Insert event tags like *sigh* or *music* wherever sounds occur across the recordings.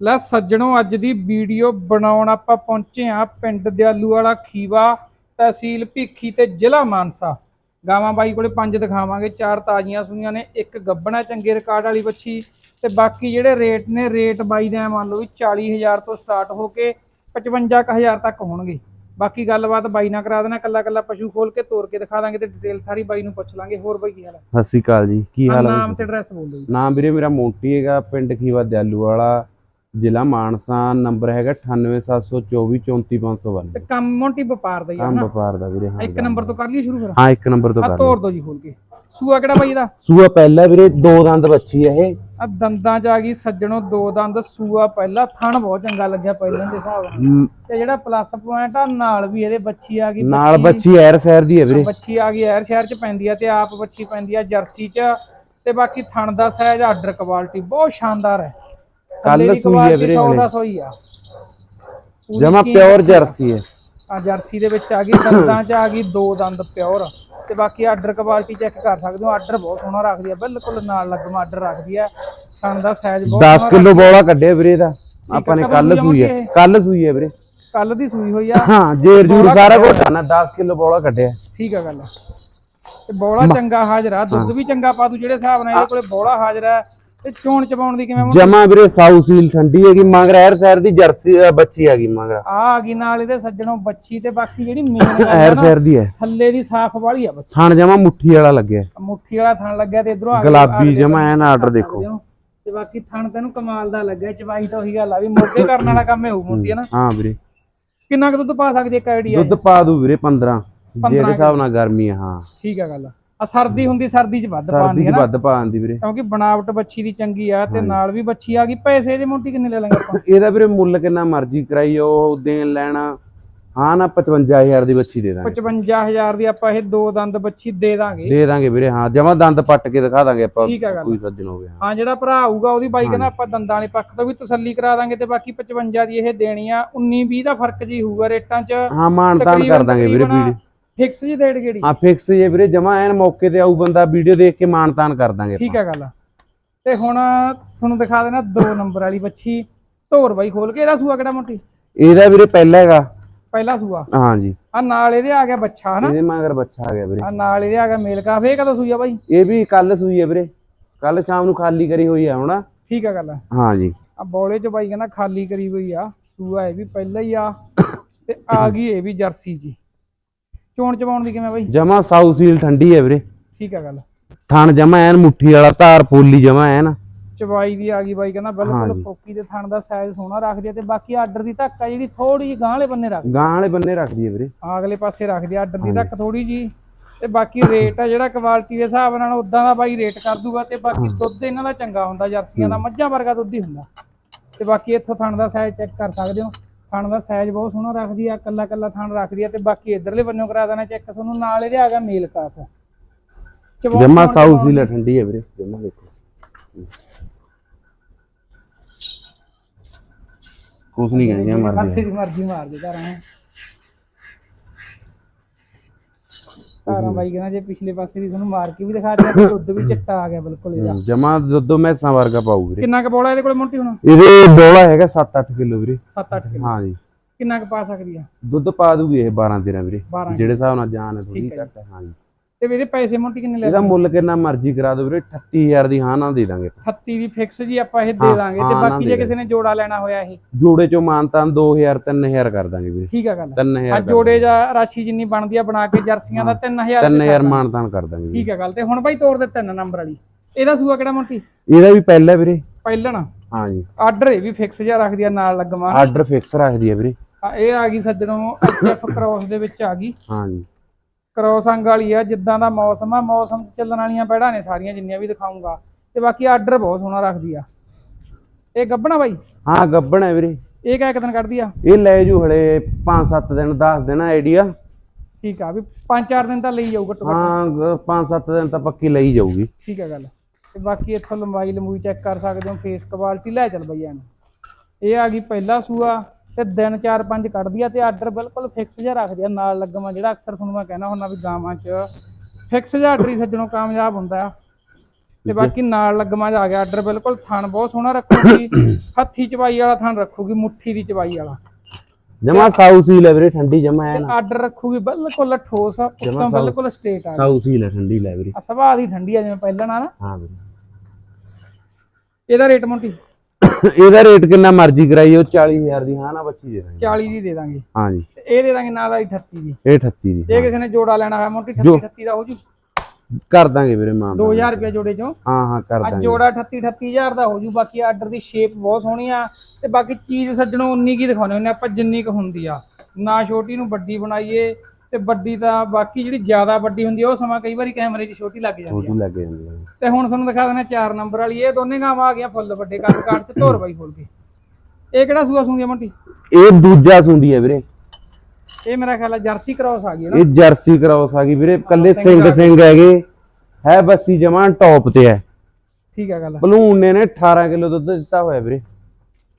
ਲੈ ਸੱਜਣੋ ਅੱਜ ਦੀ ਵੀਡੀਓ ਬਣਾਉਣ ਆਪਾਂ ਪਹੁੰਚੇ ਆ ਪਿੰਡ ਦਿਆਲੂ ਵਾਲਾ ਖੀਵਾ ਤਹਿਸੀਲ ਭੀਖੀ ਤੇ ਜ਼ਿਲ੍ਹਾ ਮਾਨਸਾ। ਗਾਵਾਂ ਬਾਈ ਕੋਲੇ ਪੰਜ ਦਿਖਾਵਾਂਗੇ ਚਾਰ ਤਾਜ਼ੀਆਂ ਸੂਈਆਂ ਨੇ ਇੱਕ ਗੱਬਣਾ ਚੰਗੇ ਰਿਕਾਰਡ ਵਾਲੀ ਬੱਚੀ ਤੇ ਬਾਕੀ ਜਿਹੜੇ ਰੇਟ ਨੇ ਰੇਟ ਬਾਈ ਦੇ ਮੰਨ ਲਓ ਵੀ 40000 ਤੋਂ ਸਟਾਰਟ ਹੋ ਕੇ 55000 ਤੱਕ ਹੋਣਗੇ। ਬਾਕੀ ਗੱਲਬਾਤ ਬਾਈ ਨਾਲ ਕਰਾ ਦੇਣਾ ਕੱਲਾ ਕੱਲਾ ਪਸ਼ੂ ਖੋਲ ਕੇ ਤੋੜ ਕੇ ਦਿਖਾ ਦਾਂਗੇ ਤੇ ਡਿਟੇਲ ਸਾਰੀ ਬਾਈ ਨੂੰ ਪੁੱਛ ਲਾਂਗੇ। ਹੋਰ ਬਾਈ ਕੀ ਹਾਲ ਹੈ? ਸਤਿ ਸ਼੍ਰੀ ਅਕਾਲ ਜੀ ਕੀ ਹਾਲ ਹੈ ਨਾਮ ਤੇ ਐਡਰੈਸ ਬੋਲ ਦਿਓ ਜੀ। ਨਾਮ ਵੀਰੇ ਮੇਰਾ ਮੋਂਟੀ ਹੈਗਾ ਪਿੰਡ ਖੀਵਾ ਦਿਆਲੂ ਵਾਲਾ। ਜ਼ਿਲ੍ਹਾ ਮਾਨਸਾ ਨੰਬਰ ਹੈਗਾ 9874244592 ਤੇ ਕੰਮ ਮੋਂਟੀ ਵਪਾਰ ਦਾ ਹੀ ਆ ਕੰਮ ਨਾ ਵਪਾਰ ਦਾ ਵੀਰੇ ਹਾਂ ਇੱਕ ਨੰਬਰ ਤੋਂ ਕਰ ਲਈਏ ਸ਼ੁਰੂ ਫਿਰ? ਹਾਂ ਇੱਕ ਨੰਬਰ ਤੋਂ ਆ ਕਰ ਤੋੜ ਦੋ ਜੀ ਖੋਲ ਕੇ। ਸੂਆ ਕਿਹੜਾ ਬਾਈ ਦਾ ਸੂਆ ਪਹਿਲਾ ਵੀਰੇ ਦੋ ਦੰਦ ਬੱਚੀ ਹੈ ਇਹ। ਆ ਦੰਦਾਂ ਚ ਆ ਗਈ ਸੱਜਣੋ ਦੋ ਦੰਦ ਸੂਆ ਪਹਿਲਾ ਥਣ ਬਹੁਤ ਚੰਗਾ ਲੱਗਿਆ ਪਹਿਲਾਂ ਦੇ ਹਿਸਾਬ ਨਾਲ। ਮ, ਤੇ ਜਿਹੜਾ ਪਲੱਸ ਪੁਆਇੰਟ ਆ ਨਾਲ ਵੀ ਇਹਦੇ ਬੱਚੀ ਆ ਗਈ ਨਾਲ ਬੱਚੀ ਐਰ ਸੈਰ ਦੀ ਹੈ ਵੀਰੇ। ਬੱਚੀ ਆ ਗਈ ਐਰ ਸ਼ਹਿਰ ਚ ਪੈਂਦੀ ਆ ਤੇ ਆਪ ਬੱਚੀ ਪੈਂਦੀ ਆ ਜਰਸੀ ਚ। ਤੇ ਬਾਕੀ ਥਣ ਦਾ ਸਾਈਜ਼ ਆਰਡਰ ਕੁਆਲਿਟੀ ਬਹੁਤ ਸ਼ਾਨਦਾਰ ਹੈ। ਦੀ ਸੂਈ quality ਵੀਰੇ ਸੌ ਹਲੇ। ਦਾ ਸੌਈ ਆ। ਪੂਰੀ ਜਮਾ scheme ਪਿਓਰ। ਜਰਸੀ ਹੈ। ਆ ਜਰਸੀ ਦੇ ਵਿੱਚ ਆ ਗਈ ਦੰਦਾਂ ਚ ਆ ਗਈ ਦੋ ਦੰਦ ਪਿਓਰ ਤੇ ਬਾਕੀ ਆਰਡਰ ਕੁਆਲਿਟੀ ਚੈੱਕ ਕਰ ਸਕਦੇ ਹੋ ਆਰਡਰ ਬਹੁਤ ਸੋਹਣਾ ਰੱਖਦੀ ਆ ਬਿਲਕੁਲ ਨਾਲ ਲੱਗਮਾ ਆਰਡਰ ਰੱਖਦੀ ਆ। ਸਣ ਦਾ ਸਾਈਜ਼ ਬਹੁਤ 10 ਕਿਲੋ ਬੋਲਾ ਕੱਢਿਆ ਵੀਰੇ ਦਾ ਆਪਾਂ ਨੇ ਕੱਲ ਸੂਈ ਹੈ? ਕੱਲ ਸੂਈ ਹੈ ਵੀਰੇ। ਕੱਲ ਦੀ ਸੂਈ ਹੋਈ ਆ। ਹਾਂ ਜੇਰ ਜੂਰ ਸਾਰਾ ਕੁਝ ਨਾ 10 ਕਿਲੋ ਬੋਲਾ ਕੱਢਿਆ। ਠੀਕ ਆ ਗੱਲ। ਤੇ ਬੋਲਾ ਚੰਗਾ ਹਾਜ਼ਰ ਆ ਦੁੱਧ ਵੀ ਚੰਗਾ ਪਾ ਦੂ ਜਿਹੜੇ ਹਿਸਾਬ ਨਾਲ ਇਹਦੇ ਕੋਲੇ ਬੋਲਾ ਹਾਜ਼ਰ ਆ ਤੇ ਚੋਣ ਚਬਾਉਣ ਦੀ ਕਿਵੇਂ ਜਮਾ ਵੀਰੇ ਸਾਊ ਸੀਲ ਠੰਡੀ ਹੈਗੀ ਮਗਰ ਐਰ ਸੈਰ ਦੀ ਜਰਸੀ ਅ, ਬੱਚੀ ਹੈਗੀ ਮਗਰ। ਆ ਆ ਗਈ ਨਾਲ ਇਹਦੇ ਸੱਜਣੋਂ ਬੱਚੀ ਤੇ ਬਾਕੀ ਜਿਹੜੀ ਮੇਨ ਐਰ ਸੈਰ ਦੀ ਹੈ। ਥੱਲੇ ਦੀ ਸਾਫ਼ ਵਾਲੀ ਆ ਬੱਚੀ। ਥਣ ਜਮਾ ਮੁੱਠੀ ਵਾਲਾ ਲੱਗਿਆ। ਮੁੱਠੀ ਵਾਲਾ ਥਣ ਲੱਗਿਆ ਤੇ ਇਧਰੋਂ ਗੁਲਾਬੀ ਜਮਾ ਐਨ ਆਰਡਰ ਦੇਖੋ। ਤੇ ਬਾਕੀ ਥਣ ਤੈਨੂੰ ਕਮਾਲ ਦਾ ਲੱਗਿਆ ਚਵਾਈ ਤਾਂ ਉਹੀ ਗੱਲ ਆ ਵੀ ਮੋਢੇ ਕਰਨ ਵਾਲਾ ਕੰਮ ਹੈ ਉਹ ਮੁੰਡੀ ਹੈ ਨਾ? ਹਾਂ ਵੀਰੇ। ਕਿੰਨਾ ਕੁ ਦੁੱਧ ਪਾ ਸਕਦੀ ਹੈ ਇੱਕ ਆਈਡੀਆ ਦੁੱਧ ਪਾ ਦੂ ਵੀਰੇ 15 ਜਿਹੜੇ 15 ਹਿਸਾਬ ਨਾਲ ਗਰਮੀ ਆ ਹਾਂ। ਠੀਕ ਆ ਗੱਲ। ਆ ਸਰਦੀ ਹੁੰਦੀ ਸਰਦੀ ਚ ਵੱਧ ਸਰਦੀ ਪਾਉਂਦੀ ਦੀ ਹੈ ਨਾ। ਵੱਧ ਪਾ ਆਂਦੀ ਵੀਰੇ। ਕਿਉਂਕਿ ਬਣਾਵਟ ਬੱਚੀ ਦੀ ਚੰਗੀ ਆ ਤੇ ਨਾਲ ਵੀ ਬੱਚੀ ਆ ਗਈ ਪੈਸੇ ਇਹਦੇ ਮੋਟੀ ਕਿੰਨੇ ਲੈ ਲਾਂਗੇ ਆਪਾਂ? ਇਹਦਾ ਵੀਰੇ ਮੁੱਲ ਕਿੰਨਾ ਮਰਜ਼ੀ ਕਰਾਈ ਉਹ ਦੇਣ ਲੈਣਾ ਹਾਂ ਨਾ 55000 ਦੀ ਬੱਚੀ ਦੇ ਦਾਂਗੇ। 55000 ਦੀ ਆਪਾਂ ਇਹ ਦੋ ਦੰਦ ਬੱਚੀ ਦੇ ਦਾਂਗੇ। ਦੇ ਦਾਂਗੇ ਵੀਰੇ ਹਾਂ ਜਮਾ ਦੰਦ ਪੱਟ ਕੇ ਦਿਖਾ ਦਾਂਗੇ ਆਪਾਂ ਠੀਕ ਆ ਗੱਲ। ਕੋਈ ਸੱਜਣ ਹੋਵੇ ਹਾਂ ਹਾਂ ਜਿਹੜਾ ਭਰਾ ਆਊਗਾ ਉਹਦੀ ਬਾਈ ਕਹਿੰਦਾ ਆਪਾਂ ਦੰਦਾਂ ਵਾਲੇ ਪੱਖ ਤੋਂ ਵੀ ਤਸੱਲੀ ਕਰਾ ਦਾਂਗੇ ਤੇ ਬਾਕੀ 55 ਦੀ ਇਹ ਦੇਣੀ ਆ 19 20 ਦਾ ਫ਼ਰਕ ਜੀ ਹੋਊਗਾ ਰੇਟਾਂ 'ਚ। ਹਾਂ ਮਾਨ ਤਾਨ ਕਰ ਦਾਂਗੇ ਵੀਰੇ ਵੀਡੀਓ ਫਿਕਸ ਜੀ ਡੇਟ ਕਿਹੜੀ? ਹਾਂ ਫਿਕਸ ਜੇ ਵੀਰੇ ਜਮਾ ਐਨ ਮੌਕੇ ਤੇ ਆਊ ਬੰਦਾ ਵੀਡੀਓ ਦੇਖ ਕੇ ਮਾਨ ਤਾਨ ਕਰ ਦਾਂਗੇ ਠੀਕ ਆ ਗੱਲ। ਤੇ ਹੁਣ ਤੁਹਾਨੂੰ ਦਿਖਾ ਦੇਣਾ ਦੋ ਨੰਬਰ ਵਾਲੀ ਬੱਚੀ ਧੋਰ ਬਾਈ ਖੋਲ ਕੇ ਇਹਦਾ ਸੂਆ ਕਿਹੜਾ ਮੋਟੀ? ਇਹਦਾ ਵੀਰੇ ਪਹਿਲਾ ਹੈਗਾ। ਪਹਿਲਾ ਸੂਆ? ਹਾਂਜੀ। ਆ ਨਾਲ ਇਹਦੇ ਆ ਗਿਆ ਬੱਚਾ ਹਨਾ? ਇਹਦੇ ਮਗਰ ਬੱਚਾ ਆ ਗਿਆ ਵੀਰੇ। ਆ ਨਾਲ ਇਹਦੇ ਆ ਗਿਆ ਮੇਲ ਕਾਫ ਇਹ ਕਦੋਂ ਸੂਆ ਬਾਈ? ਇਹ ਵੀ ਕੱਲ ਸੂਈ ਹੈ ਵੀਰੇ। ਕੱਲ ਸ਼ਾਮ ਨੂੰ ਖਾਲੀ ਕਰੀ ਹੋਈ ਹੈ ਹੁਣ। ਠੀਕ ਆ ਗੱਲ। ਹਾਂਜੀ। ਆ ਬੌਲੇ ਚ ਬਾਈ ਕਹਿੰਦਾ ਖਾਲੀ ਕਰੀ ਹੋਈ ਆ ਸੂਆ ਇਹ ਵੀ ਪਹਿਲਾਂ ਹੀ ਆ। *coughs* ਤੇ ਆ ਗਈ ਇਹ ਵੀ ਜਰਸੀ ਜੀ। ਚੋਣ ਚਵਾਉਣ ਦੀ ਕਿਵੇਂ ਬਾਈ? ਜਮਾ ਸਾਊ ਸੀਲ ਠੰਡੀ ਹੈ ਵੀਰੇ। ਠੀਕ ਆ ਗੱਲ। ਥਣ ਜਮਾ ਐਨ ਮੁੱਠੀ ਵਾਲਾ ਧਾਰ ਪੋਲੀ ਜਮਾ ਐਨ। ਚਵਾਈ ਦੀ ਆ ਗਈ ਬਾਈ ਕਹਿੰਦਾ ਬਿਲਕੁਲ ਹਾਂਜੀ। ਦੇ ਥਣ ਦਾ ਸਾਈਜ਼ ਸੋਹਣਾ ਰੱਖਦੀ ਆ ਤੇ ਬਾਕੀ ਆਰਡਰ ਦੀ ਧੱਕ ਆ ਜਿਹੜੀ ਥੋੜੀ ਜਿਹੀ ਗਾਂਹ ਵਾਲੇ ਬੰਨੇ ਰੱਖ। ਗਾਂ ਵਾਲੇ ਬੰਨੇ ਰੱਖਦੀ ਹੈ ਵੀਰੇ। ਆ ਅਗਲੇ ਪਾਸੇ ਰੱਖਦੀ ਆ ਆਰਡਰ ਦੀ ਧੱਕ ਥੋੜੀ ਜੀ ਤੇ ਬਾਕੀ ਰੇਟ ਆ ਜਿਹੜਾ ਕੁਆਲਿਟੀ ਦੇ ਹਿਸਾਬ ਨਾਲ ਉਦਾਂ ਦਾ ਬਾਈ ਰੇਟ ਕਰ ਦੂਗਾ ਤੇ ਬਾਕੀ ਦੁੱਧ ਇਹਨਾਂ ਦਾ ਚੰਗਾ ਹੁੰਦਾ ਜਰਸੀਆਂ ਦਾ ਮੱਝਾਂ ਵਰਗਾ ਦੁੱਧ ਹੀ ਹੁੰਦਾ। ਤੇ ਬਾਕੀ ਇੱਥੋਂ ਥਣ ਦਾ ਸਾਈਜ਼ ਚੈੱਕ ਕਰ ਸਕਦੇ ਹੋ। ਥਣ ਦਾ ਸਾਈਜ਼ ਬਹੁਤ ਸੋਹਣਾ ਰੱਖਦੀ ਆ ਕੱਲਾ ਕੱਲਾ ਥਣ ਰੱਖਦੀ ਆ ਤੇ ਬਾਕੀ ਇਧਰਲੇ ਬੰਨੋਂ ਕਰਾ ਦੇਣਾ ਚੈੱਕ ਤੁਹਾਨੂੰ ਨਾਲ ਇਹਦੇ ਆ ਗਿਆ ਮੇਲ ਕਾਫ ਜਮਾ ਸਾਊ ਸੀਲ ਠੰਡੀ ਹੈ ਵੀਰੇ ਜਮਾ ਦੇਖੋ। ਕੁਛ ਨਹੀਂ ਕਹਿੰਦੇ ਮਰਦੀ ਪਾਸੇ ਦੀ ਮਰਜ਼ੀ ਮਾਰ ਦੇ ਘਰਾਂ ਘਰਾਂ ਬਾਈ ਕਹਿੰਦਾ ਜੇ ਪਿਛਲੇ ਪਾਸੇ ਦੀ ਤੁਹਾਨੂੰ ਮਾਰ ਕੇ ਵੀ ਦਿਖਾ ਦਿਆ ਦੁੱਧ ਵੀ ਚਿੱਟਾ ਆ ਗਿਆ ਬਿਲਕੁਲ ਇਹਦਾ। ਜਮਾ ਦੁੱਧ ਮੈਸਾਂ ਵਰਗਾ ਪਾਊ ਵੀਰੇ। ਕਿੰਨਾ ਕੁ ਬੋਲਾ ਇਹਦੇ ਕੋਲ ਮੋਟੀ ਹੁਣ? ਇਹਦੇ ਬੋਲਾ ਹੈਗਾ 7-8 ਕਿਲੋ ਵੀਰੇ। 7-8 ਕਿਲੋ। ਹਾਂਜੀ ਕਿੰਨਾ ਕੁ ਪਾ ਸਕਦੀ ਆ? ਦੁੱਧ ਪਾ ਦੂਗੀ ਇਹ 12-13 ਵੀਰੇ। 12 ਜਿਹੜੇ ਹਿਸਾਬ ਨਾਲ ਜਾਨ ਹੈ ਥੋੜੀ ਹੈ ਘੱਟ ਹੈ ਹਾਂਜੀ ਤੇ ਇਹਦੇ ਪੈਸੇ ਮੋਟੀ ਕਿੰਨੇ ਲੈ ਇਹਦਾ ਮੁੱਲ ਕਿੰਨਾ ਮਰਜ਼ੀ ਕਰਾ ਦਿਓ ਵੀਰੇ 38000 ਦੀ ਹਾਂ ਨਾ ਦੇ ਦਾਂਗੇ। 38 ਦੀ ਫਿਕਸ ਜੀ ਆਪਾਂ ਇਹ ਦੇ ਦਾਂਗੇ ਤੇ ਬਾਕੀ ਜੇ ਕਿਸੇ ਨੇ ਜੋੜਾ ਲੈਣਾ ਹੋਇਆ ਇਹ। ਜੋੜੇ ਚੋਂ ਮਾਨਤਾਨ 2000 3000 ਕਰ ਦਾਂਗੇ ਵੀਰੇ। ਠੀਕ ਆ ਗੱਲ 3000 ਆ ਜੋੜੇ ਜਾਂ ਰਾਸ਼ੀ ਜਿੰਨੀ ਬਣਦੀ ਆ ਬਣਾ ਕੇ ਜਰਸੀਆਂ ਦਾ 3000 3000 ਮਾਨਤਾਨ ਕਰ ਦਾਂਗੇ। ਠੀਕ ਆ ਗੱਲ ਤੇ ਹੁਣ ਬਾਈ ਤੋਰ ਦੇ ਤਿੰਨ ਨੰਬਰ ਵਾਲੀ। ਇਹਦਾ ਸੂਆ ਕਿਹੜਾ ਮੋਟੀ? ਇਹਦਾ ਵੀ ਪਹਿਲਾ ਵੀਰੇ। ਪਹਿਲਣ। ਹਾਂਜੀ ਆਰਡਰ ਇਹ ਵੀ ਫਿਕਸ ਜਿਹਾ ਰੱਖਦੀ ਆ ਨਾਲ ਲੱਗਵਾ ਆਰਡਰ ਫਿਕਸ ਰੱਖਦੀ ਹੈ ਵੀਰੇ। ਇਹ ਆ ਗਈ ਸੱਜਣੋਂ ਐਚਐਫ ਕ੍ਰੋਸ ਦੇ ਵਿੱਚ ਆ ਗਈ। ਹਾਂਜੀ ਕ੍ਰੋਸ ਅੰਗ ਵਾਲੀ ਆ ਜਿੱਦਾਂ ਦਾ ਮੌਸਮ ਆ ਮੌਸਮ 'ਚ ਚੱਲਣ ਵਾਲੀਆਂ ਬੈੜਾਂ ਨੇ ਸਾਰੀਆਂ ਜਿੰਨੀਆਂ ਵੀ ਦਿਖਾਉਂਗਾ ਤੇ ਬਾਕੀ ਆਰਡਰ ਬਹੁਤ ਸੋਹਣਾ ਰੱਖਦੀ ਆ। ਇਹ ਗੱਬਣਾ ਬਾਈ? ਹਾਂ ਗੱਬਣ ਹੈ ਵੀਰੇ। ਇਹ ਕਿਆ ਇੱਕ ਦਿਨ ਕੱਢਦੀ ਆ? ਇਹ ਲੈ ਜੂ ਹਲੇ 5-7 ਦਿਨ 10 ਦਿਨ ਆਈਡੀਆ। ਠੀਕ ਆ ਵੀ 5-4 ਦਿਨ ਤਾਂ ਲਈ ਜਾਊ ਘੱਟੋ ਘੱਟ। ਹਾਂ 5-7 ਦਿਨ ਤਾਂ ਪੱਕੀ ਲਈ ਜਾਊਗੀ। ਠੀਕ ਆ ਗੱਲ। ਤੇ ਬਾਕੀ ਇੱਥੋਂ ਲੰਬਾਈ ਲੰਬੂਈ ਚੈੱਕ ਕਰ ਸਕਦੇ ਹੋ ਫੇਸ ਕੁਆਲਿਟੀ। ਲੈ ਚੱਲ ਬਈ ਇਹਨੂੰ ਇਹ ਆ ਗਈ ਪਹਿਲਾ ਸੂਆ। ਤੇ ਦਿਨ 4-5 ਕੱਢਦੀ ਆ ਤੇ ਆਰਡਰ ਬਿਲਕੁਲ ਫਿਕਸ ਜਿਹਾ ਰੱਖਦੀ ਆ ਨਾਲ ਲੱਗਮਾ ਜਿਹੜਾ ਅਕਸਰ ਤੁਹਾਨੂੰ ਮੈਂ ਕਹਿਣਾ ਹੁੰਦਾ ਵੀ ਗਾਵਾਂ 'ਚ। ਫਿਕਸ ਜਿਹਾ ਆਰਡਰ ਹੀ ਸੱਜਣੋਂ ਕਾਮਯਾਬ ਹੁੰਦਾ ਆ। ਤੇ ਬਾਕੀ ਨਾਲ ਲੱਗਮਾ ਜਾ ਗਿਆ ਆਰਡਰ ਬਿਲਕੁਲ ਥਣ ਬਹੁਤ ਸੋਹਣਾ ਰੱਖੂਗੀ *coughs* ਹੱਥੀ ਚਵਾਈ ਵਾਲਾ ਥਣ ਰੱਖੂਗੀ ਮੁੱਠੀ ਦੀ ਚਵਾਈ ਵਾਲਾ। ਜਮਾ ਸਾਊ ਸੀਲ ਹੈ ਵੀਰੇ ਠੰਡੀ ਜਮਾ ਐਨ ਆਰਡਰ ਰੱਖੂਗੀ ਬਿਲਕੁਲ ਠੋਸ ਆ ਉੱਤੋਂ ਸਾਊ- ਬਿਲਕੁਲ ਸਟੇਟ ਆ। ਸਾਊ ਸੀਲ ਹੈ ਠੰਡੀ ਲੈ ਵੀਰੇ। ਆ ਸੁਭਾਅ ਦੀ ਠੰਡੀ ਆ ਜਿਵੇਂ ਪਹਿਲਾਂ ਨਾ। ਹਾਂ ਵੀਰੇ। ਇਹਦਾ ਰੇਟ ਮੋਟੀ। ਇਹਦਾ ਰੇਟ ਕਿੰਨਾ ਮਰਜ਼ੀ ਕਰਾਈਓ 40000 ਦੀ ਹਾਂ ਨਾ ਬੱਚੀ ਦੇ ਦਾਂਗੇ। 40 ਦੀ ਦੇ ਦਾਂਗੇ। ਹਾਂ ਜੀ। ਤੇ ਇਹ ਦੇ ਦਾਂਗੇ ਨਾਲ ਵਾਲੀ 38 ਦੀ। ਇਹ 38 ਦੀ ਜੇ ਕਿਸੇ ਨੇ ਜੋੜਾ ਲੈਣਾ ਹੋਇਆ ਮੋਟੀ 38 ਜੋ। 38 ਦਾ ਹੋ ਜੂ ਕਰ ਦਾਂਗੇ ਵੀਰੇ ਮਾਂ। 2000 ਰੁਪਏ ਜੋੜੇ ਚੋਂ। ਹਾਂ ਹਾਂ ਕਰ ਆ ਦਾਂਗੇ। ਜੋੜਾ 38 38000 ਦਾ ਹੋ ਜੂ ਬਾਕੀ ਆਰਡਰ ਦੀ ਸ਼ੇਪ ਬਹੁਤ ਸੋਹਣੀ ਆ। ਤੇ ਬਾਕੀ ਚੀਜ਼ ਸੱਜਣੋਂ ਉਨੀ ਕੀ ਦਿਖਾਉਣੇ ਹੁੰਦੇ ਆਪਾਂ ਜਿੰਨੀ ਕੁ ਹੁੰਦੀ ਆ। ਨਾ ਛੋਟੀ ਨੂੰ ਵੱਡੀ ਬਣਾਈਏ ਤੇ ਵੱਡੀ ਤਾਂ ਬਾਕੀ ਜਿਹੜੀ ਜ਼ਿਆਦਾ ਵੱਡੀ ਹੁੰਦੀ ਆ ਉਹ ਸਮਾਂ ਕਈ ਵਾਰੀ ਕੈਮਰੇ 'ਚ ਛੋਟੀ ਲੱਗ ਜਾਂਦੀ ਛੋਟੀ ਆ ਲੱਗ ਜਾਂਦੀ ਹੈ ਤੇ ਹੁਣ ਤੁਹਾਨੂੰ ਦਿਖਾ ਦਿੰਦੇ 4 ਨੰਬਰ ਵਾਲੀ ਇਹ ਦੋਨੇ ਗਾਵਾਂ ਆ ਗਈਆਂ ਫੁੱਲ ਵੱਡੇ ਕੱਦ ਕਾਠ 'ਚ ਧੋਰ ਬਾਈ ਫੁੱਲ ਕੇ। ਇਹ ਕਿਹੜਾ ਸੂਆ ਆ ਮੋਟੀ? ਇਹ ਦੂਜਾ ਸੁੰਦੀ ਹੈ ਵੀਰੇ। ਇਹ ਮੇਰਾ ਖਿਆਲ ਆ ਜਰਸੀ ਕ੍ਰਾਸ ਆ ਗਈ ਨਾ। ਇਹ ਜਰਸੀ ਕਰਾਉਸ ਆ ਗਈ ਵੀਰੇ ਕੱਲੇ ਸਿੰਘ ਸਿੰਘ ਹੈਗੇ। ਹੈ ਬੱਸੀ ਜਮਾਂ ਟੌਪ ਤੇ ਹੈ। ਠੀਕ ਆ ਗੱਲ। ਬਲੂਨ ਨੇ ਨੇ 18 ਕਿਲੋ ਦੁੱਧ ਦਿੱਤਾ ਹੋਇਆ ਵੀਰੇ।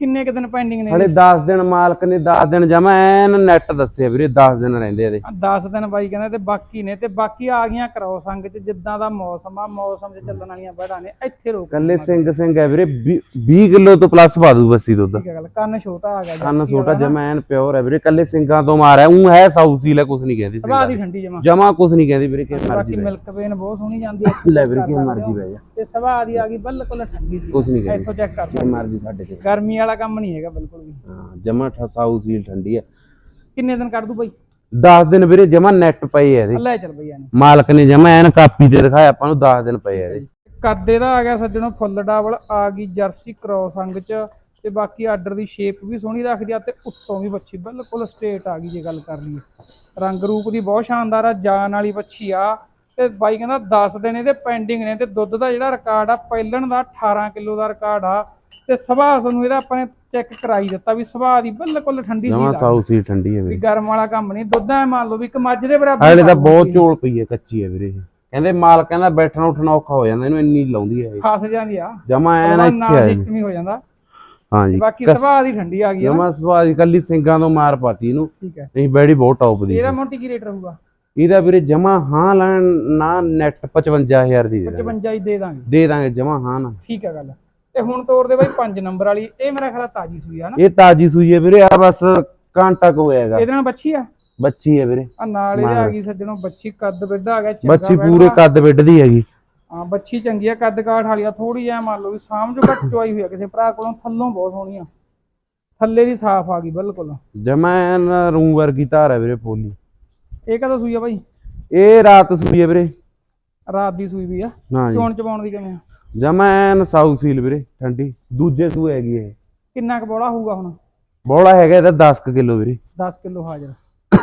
ਕਿੰਨੇ ਕੁ ਦਿਨ ਪੈਂਡਿੰਗ ਨੇ ਹਲੇ 10 ਦਿਨ ਮਾਲਕ ਨੇ 10 ਦਿਨ ਜਮਾ ਐਨ ਨੈਟ ਦੱਸਿਆ ਵੀਰੇ 10 ਦਿਨ ਰਹਿੰਦੇ ਇਹਦੇ। 10 ਦਿਨ ਬਾਈ ਕਹਿੰਦਾ ਤੇ ਬਾਕੀ ਨੇ ਤੇ ਬਾਕੀ ਆ ਗਈਆਂ ਕਰਾਓ ਸੰਗ ਚ ਜਿੱਦਾਂ ਦਾ ਮੌਸਮ ਆ ਮੌਸਮ 'ਚ ਚੱਲਣ ਵਾਲੀਆਂ ਬੜਾਂ ਨੇ ਇੱਥੇ ਰੋਕ ਕੱਲੇ ਸਿੰਘ ਸਿੰਘ ਹੈ ਵੀਰੇ 20 ਕਿਲੋ ਤੋਂ ਪਲੱਸ ਪਾ ਦੂ ਬੱਸੀ ਦੁੱਧ। ਠੀਕ ਹੈ ਗੱਲ ਕੰਨ ਛੋਟਾ ਆ ਗਿਆ ਕੰਨ ਛੋਟਾ। ਜਮਾ ਐਨ ਪਿਓਰ ਹੈ ਵੀਰੇ ਕੱਲੇ ਸਿੰਘਾਂ ਤੋਂ ਮਾਰਿਆ ਉਹ ਹੈ ਸਾਊ ਸੀਲ ਹੈ ਕੁਛ ਨਹੀਂ ਕਹਿੰਦੀ ਸੁਭਾਅ ਦੀ ਠੰਡੀ ਜਮਾ। ਜਮਾ ਕੁਛ ਨਹੀਂ ਕਹਿੰਦੀ ਵੀਰੇ ਕਿ ਬਾਕੀ ਮਰਜ਼ੀ ਮਿਲਕ ਵੇਨ ਬਹੁਤ ਸੋਹਣੀ ਜਾਂਦੀ ਹੈ ਲੈ ਵੀਰੇ ਕਿ ਮਰਜ਼ੀ ਜਾ ਤੇ ਸੁਭਾਅ ਦੀ ਆ ਗਈ ਬਿਲਕੁਲ ਠੰਡੀ ਸੀ। ਕੁਛ ਨਹੀਂ ਕਹਿੰਦੀ। ਇੱਥੋਂ ਚੈੱਕ ਕਰ ਮਰਜ਼ੀ ਸਾਡੇ ਤੇ। ਗਰਮੀ ਵਾਲਾ ਕੰਮ ਨਹੀਂ ਹੈਗਾ ਬਿਲਕੁਲ ਵੀ। ਹਾਂ ਜਮਾ ਠ- ਸਾਊ ਸੀਲ ਠੰਡੀ ਹੈ ਕਿੰਨੇ ਦਿਨ ਕੱਢ ਦੂ ਬਾਈ? 10 ਦਿਨ ਵੀਰੇ ਜਮਾ ਨੈਟ ਪਏ ਆ ਇਹਦੇ। ਲੈ ਚੱਲ ਬਈ ਇਹਨੂੰ ਮਾਲਕ ਨੇ ਜਮਾ ਐਨ ਕਾਪੀ ਤੇ ਦਿਖਾਇਆ ਆਪਾਂ ਨੂੰ 10 ਦਿਨ ਪਏ ਆ ਇਹਦੇ। ਕੱਦ ਇਹਦਾ ਆ ਗਿਆ ਸੱਜਣੋ ਫੁੱਲ ਡਬਲ ਆ ਗਈ ਜਰਸੀ ਕ੍ਰੋਸ ਅੰਗ ਚ ਤੇ ਬਾਕੀ ਆਰਡਰ ਦੀ ਸ਼ੇਪ ਵੀ ਸੋਹਣੀ ਰੱਖਦੀ ਆ ਤੇ ਉੱਤੋਂ ਵੀ ਬੱਚੀ ਬਿਲਕੁਲ ਸਟੇਟ ਆ ਗਈ ਜੇ ਗੱਲ ਕਰ ਲਈਏ। ਰੰਗ ਰੂਪ ਦੀ ਬਹੁਤ ਸ਼ਾਨਦਾਰ ਆ ਜਾਨ ਵਾਲੀ ਬੱਚੀ ਆ। ਤੇ ਬਾਈ ਕਹਿੰਦਾ 10 ਦਿਨ ਇਹਦੇ ਪੈਂਡਿੰਗ ਨੇ ਤੇ ਦੁੱਧ ਦਾ ਜਿਹੜਾ ਰਿਕਾਰਡ ਆ ਪਹਿਲਣ ਦਾ 18 ਕਿਲੋ ਦਾ ਰਿਕਾਰਡ ਆ। ਤੇ ਸੁਭਾਅ ਤੁਹਾਨੂੰ ਇਹਦਾ ਆਪਾਂ ਨੇ ਚੈੱਕ ਕਰਾਈ ਦਿੱਤਾ ਵੀ ਸੁਭਾਅ ਦੀ ਬਿਲਕੁਲ ਠੰਡੀ ਸੀ ਜਮਾ। ਸਾਊ ਸੀਲ ਠੰਡੀ ਹੈ ਵੀ ਵੀਰੇ। ਗਰਮ ਵਾਲਾ ਕੰਮ ਨਹੀਂ ਦੁੱਧ ਐ ਮੰਨ ਲਓ ਵੀ ਇੱਕ ਮੱਝ ਦੇ ਬਰਾਬਰ ਹਲੇ ਤਾਂ ਬਹੁਤ ਝੋਲ ਪਈ ਹੈ ਕੱਚੀ ਹੈ ਵੀਰੇ। ਇਹ ਕਹਿੰਦੇ ਮਾਲਕ ਕਹਿੰਦਾ ਬੈਠਣਾ ਉੱਠਣਾ ਔਖਾ ਹੋ ਜਾਂਦਾ ਇਹਨੂੰ ਇੰਨੀ ਲਾਉਂਦੀ ਹੈ ਇਹ। ਫਸ ਜਾਂਦੀ ਆ। ਜਮਾ ਐਨ ਉਹਦਾ ਇੱਥੇ ਨਾਲ ਆ ਸਿਸਟਮ ਹੀ ਜਾਂਦਾ। ਹਾਂਜੀ। ਬਾਕੀ ਸੁਭਾਅ ਦੀ ਠੰਡੀ ਆ ਗਈ ਆ ਨਾ। ਜਮਾ ਕੱਲੀ ਸਿੰਘਾਂ ਤੋਂ ਮਾਰ ਪਾਤੀ ਇਹਨੂੰ। ਠੀਕ ਹੈ। ਨਹੀਂ ਬੈੜੀ ਬਹੁਤ ਟੌਪ ਦੀ ਇਹਦਾ ਸੀ। ਮੋਟੀ ਕੀ ਰੇਟ ਰਹੂਗਾ? ਇਹਦਾ ਵੀਰੇ ਜਮਾ ਹਾਂ ਲੈਣ ਨਾ ਨੈਟ 55000 ਦੀ ਦੇ ਦਾਂਗੇ। 55 ਹੀ ਦੇ ਦਾਂਗੇ। ਦੇ ਦਾਂਗੇ ਜਮਾ ਹਾਂ ਨਾ। ਠੀਕ ਹੈ ਗੱਲ। ਤੇ ਹੁਣ ਤੋਰ ਦੇ ਬਾਈ 5 ਨੰਬਰ ਵਾਲੀ ਇਹ ਮੇਰਾ ਖਿਆਲ ਆ ਤਾਜੀ ਸੂਈ ਆ ਨਾ। ਇਹ ਤਾਜੀ ਸੂਈ ਹੈ ਵੀਰੇ ਆ ਬਸ ਘੰਟਾ ਕੁ ਹੋਇਆਗਾ ਇਹਦੇ ਨਾਲ ਬੱਚੀ ਆ? ਬੱਚੀ ਹੈ ਵੀਰੇ। ਆ ਨਾਲ ਇਹਦੇ ਆ ਗਈ ਸੱਜਣੋ ਬੱਚੀ ਕੱਦ ਵੱਡਾ ਆ ਗਿਆ ਚੰਗਾ ਬੱਚੀ। ਪੂਰੇ ਕੱਦ ਵਿੱਢਦੀ ਹੈਗੀ। ਹਾਂ ਬੱਚੀ ਚੰਗੀ ਆ ਕੱਦ ਕਾਠ ਵਾਲੀ ਆ ਥੋੜੀ ਜਿਹਾ ਮੰਨ ਲਓ ਵੀ ਜੋ ਘੱਟ ਚੁਆਈ ਹੋਈ ਆ ਕਿਸੇ ਭਰਾ ਕੋਲੋਂ ਥੱਲੋਂ ਬਹੁਤ ਸੋਹਣੀ ਆ। ਥੱਲੇ ਦੀ ਸਾਫ਼ ਆ ਗਈ ਬਿਲਕੁਲ। ਜਮਾ ਐਨ ਰੂੰ ਵਰਗੀ ਧਾਰ ਹੈ ਵੀਰੇ ਪੋਲੀ। ਇਹ ਕਦੋਂ ਸੂਈ ਆ ਬਾਈ? ਇਹ ਰਾਤ ਸੂਈ ਹੈ ਵੀਰੇ। ਰਾਤ ਦੀ ਸੂਈ ਵੀ ਆ। ਚੋਣ ਚਪਾਉਣ ਦੀ ਕਿਵੇਂ ਆ? ਜਮਾ ਐਨ ਸਾਊ ਸੀਲ ਵੀਰੇ ਠੰਡੀ। ਦੂਜੇ ਸੂਏ ਹੈਗੀ ਇਹ। ਕਿੰਨਾ ਕੁ ਬੋਲਾ ਹੋਊਗਾ ਹੁਣ? ਬੋਲਾ ਹੈਗਾ ਇਹਦਾ 10 ਕਿਲੋ ਵੀਰੇ। 10 ਕਿਲੋ ਹਾਜ਼ਰ।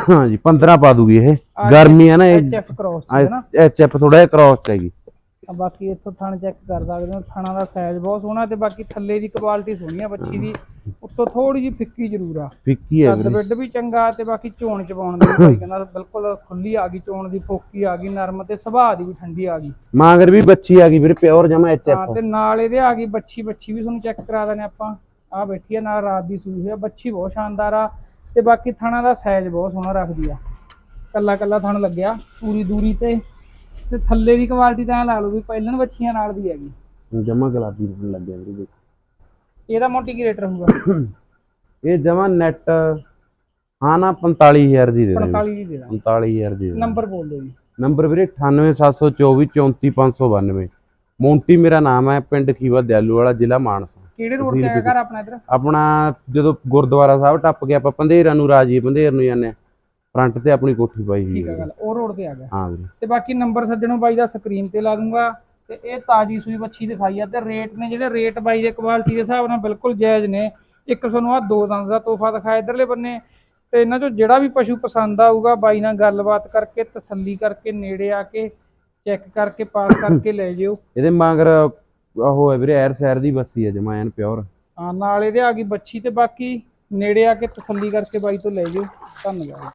ਹਾਂ ਜੀ 15 ਪਾ ਦੂਗੀ ਇਹ। ਗਰਮੀ ਹੈ ਨਾ ਇਹ ਐਚ ਐਫ ਕ੍ਰੋਸ ਹੈ ਨਾ? ਐਚਐਫ ਥੋੜਾ ਜਿਹਾ ਕ੍ਰਾਸ ਹੈਗੀ। ਆ ਬਾਕੀ ਇੱਥੋਂ ਥਣ ਚੈੱਕ ਕਰ ਸਕਦੇ ਹੋ ਥਣਾ ਦਾ ਸਾਈਜ਼ ਬਹੁਤ ਸੋਹਣਾ ਤੇ ਬਾਕੀ ਥੱਲੇ ਦੀ ਕੁਆਲਿਟੀ ਸੋਹਣੀ ਆ ਬੱਚੀ ਦੀ। ਉੱਤੋਂ ਥੋੜੀ ਜਿਹੀ ਫਿੱਕੀ ਜ਼ਰੂਰ ਆ। ਫਿੱਕੀ ਹੈ ਕੱਦ ਬਿੱਡ ਵੀ ਚੰਗਾ ਤੇ ਬਾਕੀ ਚੋਣ ਚਪਾਉਣ ਦੀ ਭਾਈ ਕਹਿੰਦਾ ਬਿਲਕੁਲ ਖੁੱਲੀ ਆ ਗਈ ਚੋਣ ਦੀ ਫੋਕੀ ਆ ਗਈ ਨਰਮ ਤੇ ਸੁਭਾਅ ਦੀ ਵੀ ਠੰਡੀ ਆ ਗਈ। ਮਾਂਗਰ ਵੀ ਬੱਚੀ ਆ ਗਈ ਵੀਰੇ ਪਿਓਰ ਜਮਾ ਹਾਂ ਐਚਐਫ ਤੇ ਨਾਲ ਇਹਦੇ ਆ ਗਈ ਬੱਚੀ ਬੱਚੀ ਵੀ ਤੁਹਾਨੂੰ ਚੈੱਕ ਕਰਾ ਦਿੰਦੇ ਆਪਾਂ। ਆ ਬੈਠੀ ਆ ਨਾਲ ਰਾਤ ਦੀ ਸੂਈ ਹੋਈ ਆ ਬੱਚੀ ਬਹੁਤ ਸ਼ਾਨਦਾਰ ਆ ਤੇ ਬਾਕੀ ਥਣਾ ਦਾ ਸਾਈਜ਼ ਬਹੁਤ ਸੋਹਣਾ ਰੱਖਦੀ ਆ। ਕੱਲਾ ਕੱਲਾ ਥਣ ਲੱਗਿਆ ਪੂਰੀ ਦੂਰੀ ਤੇ। ਤੇ ਥੱਲੇ ਦੀ ਕੁਆਲਿਟੀ ਤਾਂ ਐਂ ਲਾ ਲਓ ਵੀ ਪਹਿਲਣ ਬੱਚੀਆਂ ਨਾਲ ਦੀ ਹੈਗੀ। ਜਮਾ ਗੁਲਾਬੀ ਦਿਖਣ ਲੱਗਿਆ ਵੀਰੇ ਦੇਖ। ਇਹਦਾ ਮੋਟੀ ਕੀ ਰੇਟ ਰਹੂਗਾ? *coughs* ਇਹ ਜਮਾ ਨੈਟ ਹਾਂ ਨਾ 45000 ਦੀ ਦੇ ਦਾਂਗੇ। 45 ਦੀ ਦੇ ਦਾਂ 45000 ਦੀ ਦੇ ਦਾਂਗੇ। ਨੰਬਰ ਬੋਲ ਦਿਓ ਜੀ। ਨੰਬਰ ਵੀਰੇ 98724 34592 ਮੌਂਟੀ ਮੇਰਾ ਨਾਮ ਹੈ ਪਿੰਡ ਖੀਵਾ ਦਿਆਲੂ ਵਾਲਾ ਜ਼ਿਲ੍ਹਾ ਮਾਨਸਾ। ਕਿਹੜੇ ਰੋਡ ਤੇ ਹੈਗਾ ਘਰ ਆਪਣਾ ਇੱਧਰ? ਆਪਣਾ ਜਦੋਂ ਗੁਰਦੁਆਰਾ ਸਾਹਿਬ ਟੱਪ ਕੇ ਆਪਾਂ ਪੰਧੇਰਾਂ ਨੂੰ ਰਾਜੀ ਪੰਧੇਰ ਨੂੰ ਜਾਂਦੇ ਆ ਫਰੰਟ ਤੇ ਆਪਣੀ ਕੋਠੀ ਪਾਈ ਹੋਈ ਠੀਕ ਆ ਹੈ ਗੱਲ ਉਹ ਰੋਡ ਤੇ ਆ ਗਿਆ। ਹਾਂ ਵੀਰੇ। ਤੇ ਬਾਕੀ ਨੰਬਰ ਸੱਜਣੋ ਬਾਈ ਦਾ ਸਕਰੀਨ ਤੇ ਲਾ ਦੂੰਗਾ ਤੇ ਇਹ ਤਾਜੀ ਸੂਈ ਬੱਚੀ ਦਿਖਾਈ ਆ ਤੇ ਰੇਟ ਨੇ ਜਿਹੜੇ ਰੇਟ ਬਾਈ ਦੇ ਕੁਆਲਿਟੀ ਦੇ ਹਿਸਾਬ ਨਾਲ ਬਿਲਕੁਲ ਜਾਇਜ਼ ਨੇ। ਇੱਕ ਤੁਹਾਨੂੰ ਆ ਦੋ ਦੰਦ ਦਾ ਤੋਹਫਾ ਦਿਖਾਇਆ ਇਧਰਲੇ ਬੰਨੇ। ਤੇ ਇਹਨਾਂ ਚੋਂ ਜਿਹੜਾ ਵੀ ਪਸ਼ੂ ਪਸੰਦ ਆਊਗਾ ਬਾਈ ਨਾਲ ਗੱਲਬਾਤ ਕਰਕੇ ਤਸੱਲੀ ਕਰਕੇ ਨੇੜੇ ਆ ਕੇ ਚੈੱਕ ਕਰਕੇ ਪਾਸ ਕਰਕੇ ਲੈ ਜਿਓ। ਇਹਦੇ ਮਗਰ ਉਹ ਹੈ ਵੀਰੇ ਐਰ ਸੈਰ ਦੀ ਬੱਸੀ ਹੈ ਜਮਾ ਐਨ ਪਿਓਰ। ਹਾਂ ਨਾਲ ਇਹਦੇ ਆ ਗਈ ਬੱਚੀ ਤੇ ਬਾਕੀ ਨੇੜੇ ਆ ਕੇ ਤਸੱਲੀ ਕਰਕੇ ਬਾਈ ਤੋਂ ਲੈ ਜਿਓ। ਧੰਨਵਾਦ।